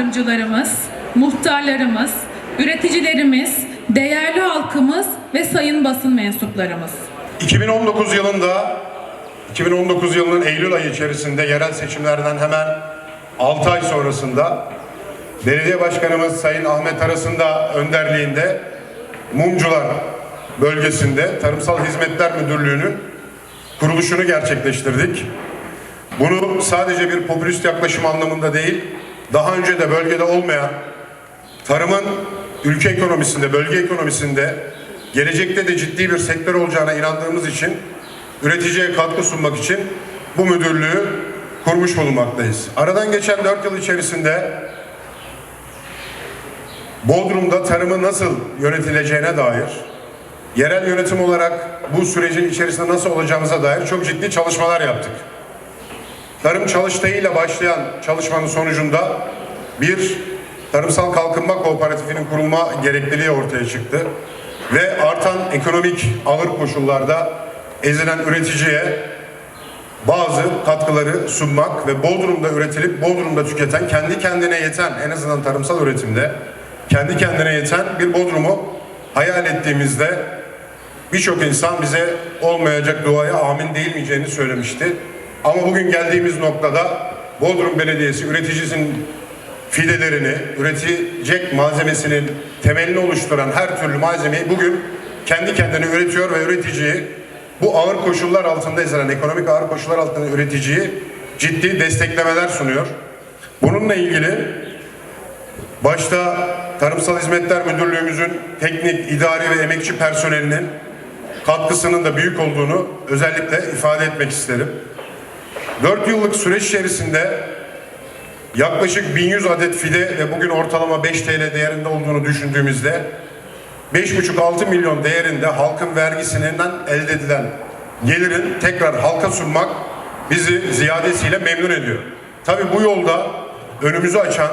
yardımcılarımız, muhtarlarımız, üreticilerimiz, değerli halkımız ve sayın basın mensuplarımız. 2019 yılında 2019 yılının Eylül ayı içerisinde yerel seçimlerden hemen 6 ay sonrasında Belediye Başkanımız Sayın Ahmet Aras'ın da önderliğinde Mumcular bölgesinde Tarımsal Hizmetler Müdürlüğü'nün kuruluşunu gerçekleştirdik. Bunu sadece bir popülist yaklaşım anlamında değil, daha önce de bölgede olmayan tarımın ülke ekonomisinde, bölge ekonomisinde gelecekte de ciddi bir sektör olacağına inandığımız için üreticiye katkı sunmak için bu müdürlüğü kurmuş bulunmaktayız. Aradan geçen 4 yıl içerisinde Bodrum'da tarımı nasıl yönetileceğine dair, yerel yönetim olarak bu sürecin içerisinde nasıl olacağımıza dair çok ciddi çalışmalar yaptık. Tarım çalıştayıyla başlayan çalışmanın sonucunda bir tarımsal kalkınma kooperatifinin kurulma gerekliliği ortaya çıktı. Ve artan ekonomik ağır koşullarda ezilen üreticiye bazı katkıları sunmak ve Bodrum'da üretilip Bodrum'da tüketen, kendi kendine yeten en azından tarımsal üretimde kendi kendine yeten bir Bodrum'u hayal ettiğimizde birçok insan bize olmayacak duaya amin değilmeyeceğini söylemişti. Ama bugün geldiğimiz noktada Bodrum Belediyesi üreticisinin fidelerini, üretecek malzemesinin temelini oluşturan her türlü malzemeyi bugün kendi kendine üretiyor ve üreticiyi bu ağır koşullar altında ezilen, ekonomik ağır koşullar altında üreticiyi ciddi desteklemeler sunuyor. Bununla ilgili başta Tarımsal Hizmetler Müdürlüğümüzün teknik, idari ve emekçi personelinin katkısının da büyük olduğunu özellikle ifade etmek isterim. 4 yıllık süreç içerisinde yaklaşık 1100 adet fide ve bugün ortalama 5 TL değerinde olduğunu düşündüğümüzde 5,5-6 milyon değerinde halkın vergisinden elde edilen gelirin tekrar halka sunmak bizi ziyadesiyle memnun ediyor. Tabi bu yolda önümüzü açan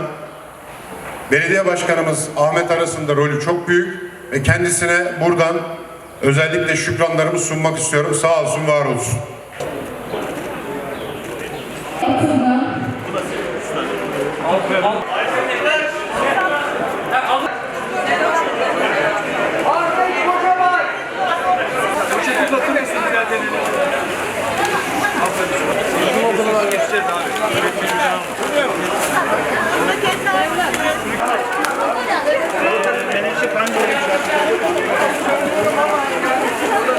belediye başkanımız Ahmet Aras'ın da rolü çok büyük ve kendisine buradan özellikle şükranlarımı sunmak istiyorum. Sağ olsun, var olsun altında. Bizim okullar geçeceğiz abi. Öğretmenimizden alın.